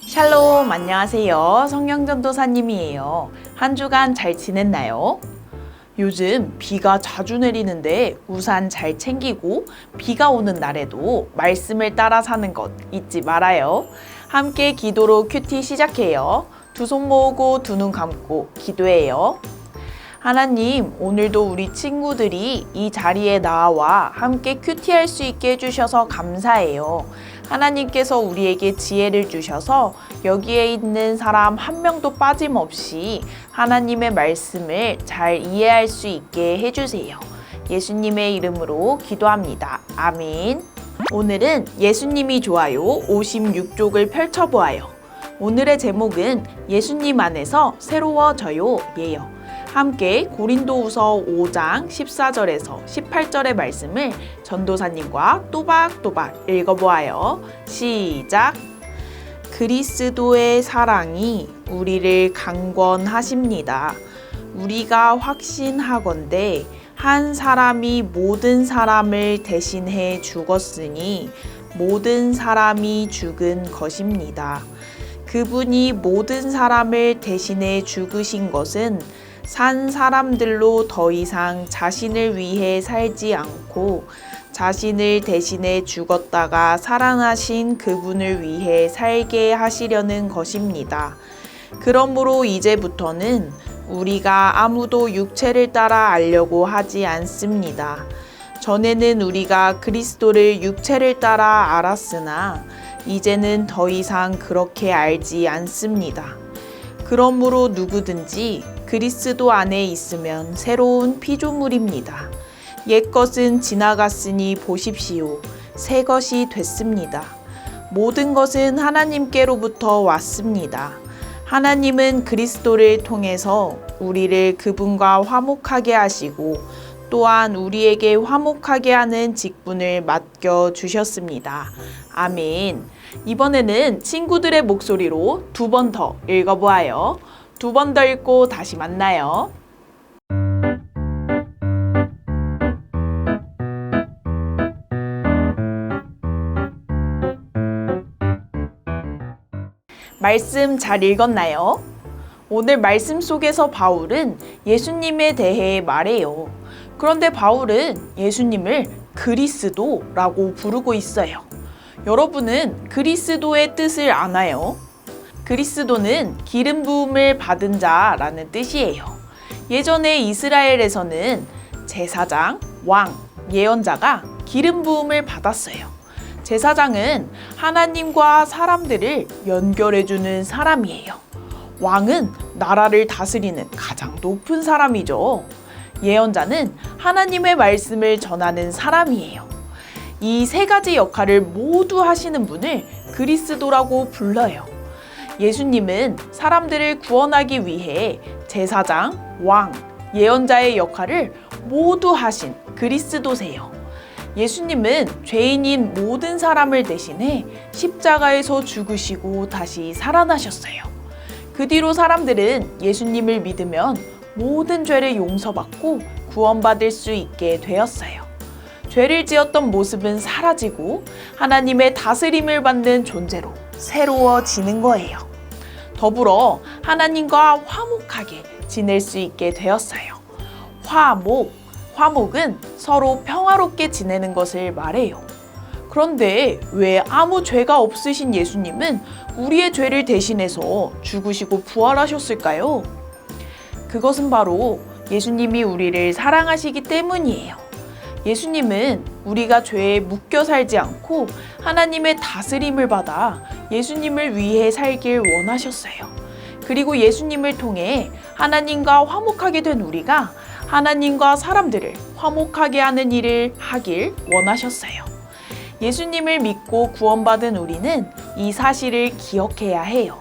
샬롬 안녕하세요. 성령전도사님이에요. 한 주간 잘 지냈나요? 요즘 비가 자주 내리는데 우산 잘 챙기고 비가 오는 날에도 말씀을 따라 사는 것 잊지 말아요. 함께 기도로 큐티 시작해요. 두 손 모으고 두 눈 감고 기도해요. 하나님, 오늘도 우리 친구들이 이 자리에 나와 함께 큐티할 수 있게 해주셔서 감사해요. 하나님께서 우리에게 지혜를 주셔서 여기에 있는 사람 한 명도 빠짐없이 하나님의 말씀을 잘 이해할 수 있게 해주세요. 예수님의 이름으로 기도합니다. 아멘. 오늘은 예수님이 좋아요 56쪽을 펼쳐보아요. 오늘의 제목은 예수님 안에서 새로워져요 예요. 함께 고린도후서 5장 14절에서 18절의 말씀을 전도사님과 또박또박 읽어보아요. 시작. 그리스도의 사랑이 우리를 강권하십니다. 우리가 확신하건대 한 사람이 모든 사람을 대신해 죽었으니 모든 사람이 죽은 것입니다. 그분이 모든 사람을 대신해 죽으신 것은 산 사람들로 더 이상 자신을 위해 살지 않고 자신을 대신해 죽었다가 살아나신 그분을 위해 살게 하시려는 것입니다. 그러므로 이제부터는 우리가 아무도 육체를 따라 알려고 하지 않습니다. 전에는 우리가 그리스도를 육체를 따라 알았으나 이제는 더 이상 그렇게 알지 않습니다. 그러므로 누구든지 그리스도 안에 있으면 새로운 피조물입니다. 옛 것은 지나갔으니 보십시오. 새 것이 됐습니다. 모든 것은 하나님께로부터 왔습니다. 하나님은 그리스도를 통해서 우리를 그분과 화목하게 하시고 또한 우리에게 화목하게 하는 직분을 맡겨 주셨습니다. 아멘. 이번에는 친구들의 목소리로 두 번 더 읽어보아요. 두 번 더 읽고 다시 만나요. 말씀 잘 읽었나요? 오늘 말씀 속에서 바울은 예수님에 대해 말해요. 그런데 바울은 예수님을 그리스도라고 부르고 있어요. 여러분은 그리스도의 뜻을 아나요? 그리스도는 기름 부음을 받은 자라는 뜻이에요. 예전에 이스라엘에서는 제사장, 왕, 예언자가 기름 부음을 받았어요. 제사장은 하나님과 사람들을 연결해주는 사람이에요. 왕은 나라를 다스리는 가장 높은 사람이죠. 예언자는 하나님의 말씀을 전하는 사람이에요. 이 세 가지 역할을 모두 하시는 분을 그리스도라고 불러요. 예수님은 사람들을 구원하기 위해 제사장, 왕, 예언자의 역할을 모두 하신 그리스도세요. 예수님은 죄인인 모든 사람을 대신해 십자가에서 죽으시고 다시 살아나셨어요. 그 뒤로 사람들은 예수님을 믿으면 모든 죄를 용서받고 구원받을 수 있게 되었어요. 죄를 지었던 모습은 사라지고 하나님의 다스림을 받는 존재로 새로워지는 거예요. 더불어 하나님과 화목하게 지낼 수 있게 되었어요. 화목, 화목은 서로 평화롭게 지내는 것을 말해요. 그런데 왜 아무 죄가 없으신 예수님은 우리의 죄를 대신해서 죽으시고 부활하셨을까요? 그것은 바로 예수님이 우리를 사랑하시기 때문이에요. 예수님은 우리가 죄에 묶여 살지 않고 하나님의 다스림을 받아 예수님을 위해 살길 원하셨어요. 그리고 예수님을 통해 하나님과 화목하게 된 우리가 하나님과 사람들을 화목하게 하는 일을 하길 원하셨어요. 예수님을 믿고 구원받은 우리는 이 사실을 기억해야 해요.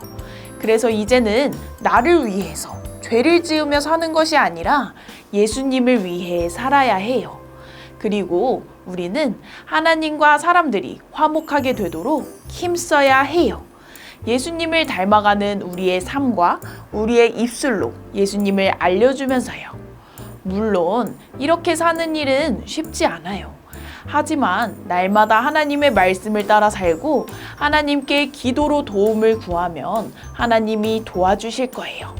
그래서 이제는 나를 위해서 죄를 지으며 사는 것이 아니라 예수님을 위해 살아야 해요. 그리고 우리는 하나님과 사람들이 화목하게 되도록 힘써야 해요. 예수님을 닮아가는 우리의 삶과 우리의 입술로 예수님을 알려주면서요. 물론 이렇게 사는 일은 쉽지 않아요. 하지만 날마다 하나님의 말씀을 따라 살고 하나님께 기도로 도움을 구하면 하나님이 도와주실 거예요.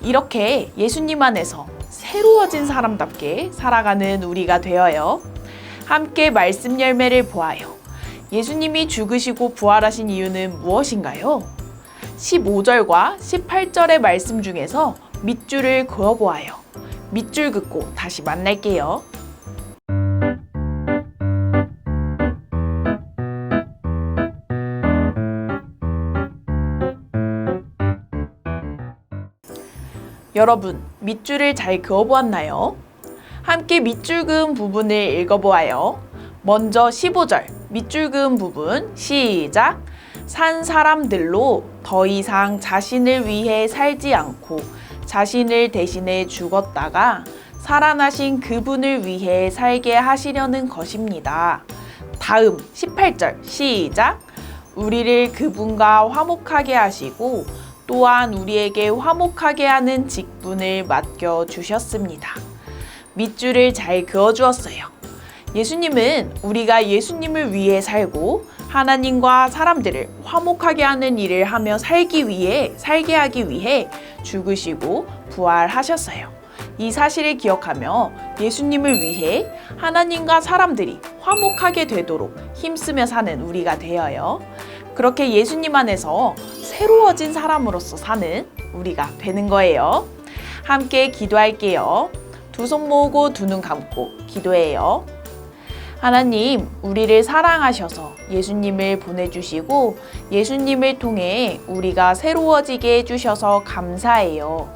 이렇게 예수님 안에서 새로워진 사람답게 살아가는 우리가 되어요. 함께 말씀 열매를 보아요. 예수님이 죽으시고 부활하신 이유는 무엇인가요? 15절과 18절의 말씀 중에서 밑줄을 그어보아요. 밑줄 긋고 다시 만날게요. 여러분, 밑줄을 잘 그어보았나요? 함께 밑줄 그은 부분을 읽어보아요. 먼저 15절 밑줄 그은 부분 시작. 산 사람들로 더 이상 자신을 위해 살지 않고 자신을 대신해 죽었다가 살아나신 그분을 위해 살게 하시려는 것입니다. 다음 18절 시작. 우리를 그분과 화목하게 하시고 또한 우리에게 화목하게 하는 직분을 맡겨 주셨습니다. 밑줄을 잘 그어 주었어요. 예수님은 우리가 예수님을 위해 살고 하나님과 사람들을 화목하게 하는 일을 하며 살기 위해 살게 하기 위해 죽으시고 부활하셨어요. 이 사실을 기억하며 예수님을 위해 하나님과 사람들이 화목하게 되도록 힘쓰며 사는 우리가 되어요. 그렇게 예수님 안에서 새로워진 사람으로서 사는 우리가 되는 거예요. 함께 기도할게요. 두 손 모으고 두 눈 감고 기도해요. 하나님, 우리를 사랑하셔서 예수님을 보내주시고 예수님을 통해 우리가 새로워지게 해주셔서 감사해요.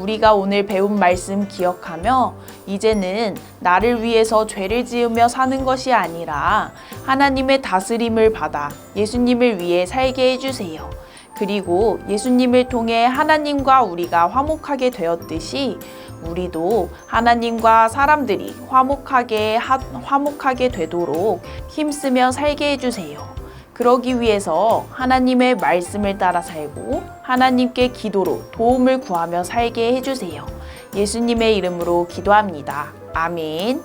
우리가 오늘 배운 말씀 기억하며 이제는 나를 위해서 죄를 지으며 사는 것이 아니라 하나님의 다스림을 받아 예수님을 위해 살게 해주세요. 그리고 예수님을 통해 하나님과 우리가 화목하게 되었듯이 우리도 하나님과 사람들이 화목하게 하, 화목하게 되도록 힘쓰며 살게 해주세요. 그러기 위해서 하나님의 말씀을 따라 살고 하나님께 기도로 도움을 구하며 살게 해주세요. 예수님의 이름으로 기도합니다. 아멘.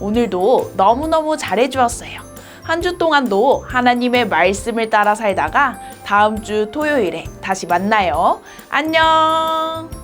오늘도 너무너무 잘해주었어요. 한 주 동안도 하나님의 말씀을 따라 살다가 다음 주 토요일에 다시 만나요. 안녕!